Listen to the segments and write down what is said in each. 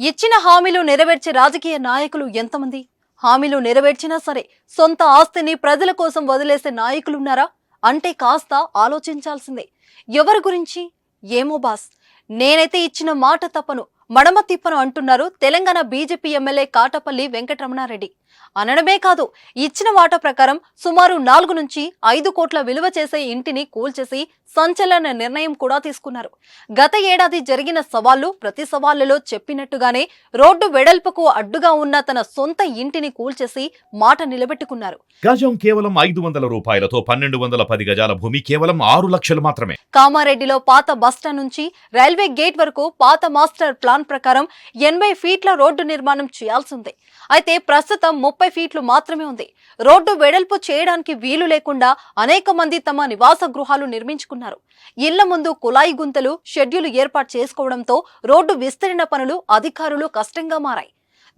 ఇచ్చిన హామీలు నెరవేర్చే రాజకీయ నాయకులు ఎంతమంది? హామీలు నెరవేర్చినా సరే సొంత ఆస్తిని ప్రజల కోసం వదిలేసే నాయకులున్నారా? అంటే కాస్త ఆలోచించాల్సిందే. ఎవరి గురించి? ఏమో బాస్. నేనైతే ఇచ్చిన మాట తప్పను. మడమ తిప్పను అంటున్నారు తెలంగాణ బీజేపీ ఎమ్మెల్యే కాటపల్లి వెంకటరమణారెడ్డి. అనడమే కాదు ఇచ్చిన మాట ప్రకారం సుమారు నాలుగు నుంచి ఐదు కోట్ల విలువ చేసే ఇంటిని కూల్చేసి సంచలన నిర్ణయం కూడా తీసుకున్నారు. గత ఏడాది జరిగిన సవాళ్ళు ప్రతి సవాళ్ళలో చెప్పినట్టుగానే రోడ్డు వెడల్పుకు అడ్డుగా ఉన్న తన సొంత ఇంటిని కూల్చేసి మాట నిలబెట్టుకున్నారు. గజం కేవలం ఐదు వందల రూపాయలతో పన్నెండు వందల పది గజాల భూమి కేవలం ఆరు లక్షలు మాత్రమే. కామారెడ్డిలో పాత బస్టాండ్ నుంచి రైల్వే గేట్ వరకు పాత మాస్టర్ ప్లాన్ ప్రకారం ఎనభై ఫీట్ల రోడ్డు నిర్మాణం చేయాల్సి ఉంది అయితే ప్రస్తుతం ముప్పై ఫీట్లు మాత్రమే ఉంది. రోడ్డు వెడల్పు చేయడానికి వీలు లేకుండా అనేక మంది తమ నివాస గృహాలు నిర్మించుకున్నారు. ఇళ్ళ ముందు కులాయి గుంతలు షెడ్యూల్ ఏర్పాటు చేసుకోవడంతో రోడ్డు విస్తరణ పనులు అధికారులు కష్టంగా మారాయి.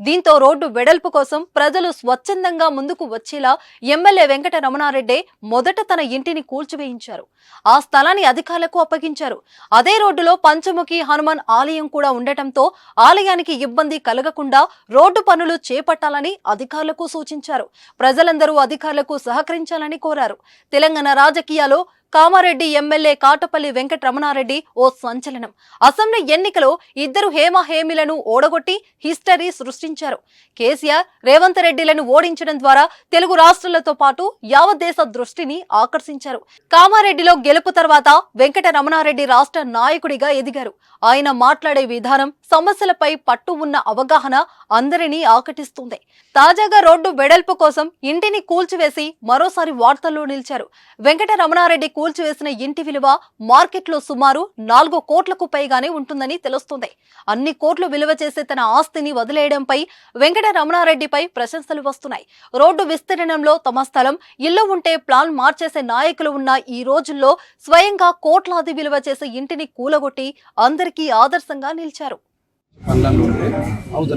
దీంతో రోడ్డు వెడల్పు కోసం ప్రజలు స్వచ్ఛందంగా ముందుకు వచ్చేలా ఎమ్మెల్యే వెంకట రమణారెడ్డి మొదట తన ఇంటిని కూల్చివేయించారు. ఆ స్థలాన్ని అధికారులకు అప్పగించారు. అదే రోడ్డులో పంచముఖి హనుమాన్ ఆలయం కూడా ఉండటంతో ఆలయానికి ఇబ్బంది కలగకుండా రోడ్డు పనులు చేపట్టాలని అధికారులకు సూచించారు. ప్రజలందరూ అధికారులకు సహకరించాలని కోరారు. తెలంగాణ రాజకీయాల్లో కామారెడ్డి ఎమ్మెల్యే కాటపల్లి వెంకట రమణారెడ్డి ఓ సంచలనం. అసెంబ్లీ ఎన్నికలో ఇద్దరు హేమహేమిలను ఓడగొట్టి హిస్టరీ సృష్టించారు. కేసీఆర్ రేవంత్ రెడ్డిలను ఓడించడం ద్వారా తెలుగు రాష్ట్రాలతో పాటు యావత్ దేశ దృష్టిని ఆకర్షించారు. కామారెడ్డిలో గెలుపు తర్వాత వెంకటరమణారెడ్డి రాష్ట్ర నాయకుడిగా ఎదిగారు. ఆయన మాట్లాడే విధానం సమస్యలపై పట్టు ఉన్న అవగాహన అందరినీ ఆకటిస్తుంది. తాజాగా రోడ్డు వెడల్పు కోసం ఇంటిని కూల్చివేసి మరోసారి వార్తల్లో నిలిచారు. వెంకట రమణారెడ్డి కూల్చివేసిన ఇంటి విలువ మార్కెట్లో సుమారు నాలుగు కోట్లకు పైగానే ఉంటుందని తెలుస్తుంది. అన్ని కోట్లు విలువ చేసే తన ఆస్తిని వదిలేయడంపై వెంకట రమణారెడ్డిపై ప్రశంసలు వస్తున్నాయి. రోడ్డు విస్తీర్ణంలో తమ స్థలం ఇల్లు ఉంటే ప్లాన్ మార్చేసే నాయకులు ఉన్న ఈ రోజుల్లో స్వయంగా కోట్లాది విలువ చేసే ఇంటిని కూలగొట్టి అందరికీ ఆదర్శంగా నిలిచారు.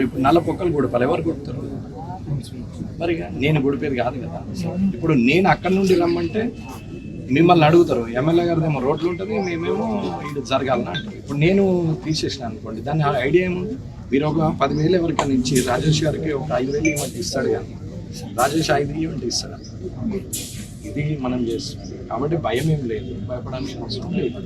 ఇప్పుడు నల్ల పొక్కలు మరి నేను గుడిపేది కాదు కదా. ఇప్పుడు నేను అక్కడి నుండి రమ్మంటే మిమ్మల్ని అడుగుతారు ఎమ్మెల్యే గారు ఏమో రోడ్లు ఉంటుంది మేమేమో ఇది జరగాలని అంటారు. ఇప్పుడు నేను తీసేసిన అనుకోండి దాని ఐడియా ఏముంది? మీరు ఒక పదివేలు ఎవరికైనా ఇచ్చి రాజేష్ గారికి ఒక ఐదు వేలు ఇవ్వండి ఇస్తాడు కానీ. రాజేష్ ఐదు ఇవ్వండి ఇస్తాడు. ఇది మనం చేస్తున్నాం. కాబట్టి భయం ఏం లేదు భయపడానికి అవసరం లేదు.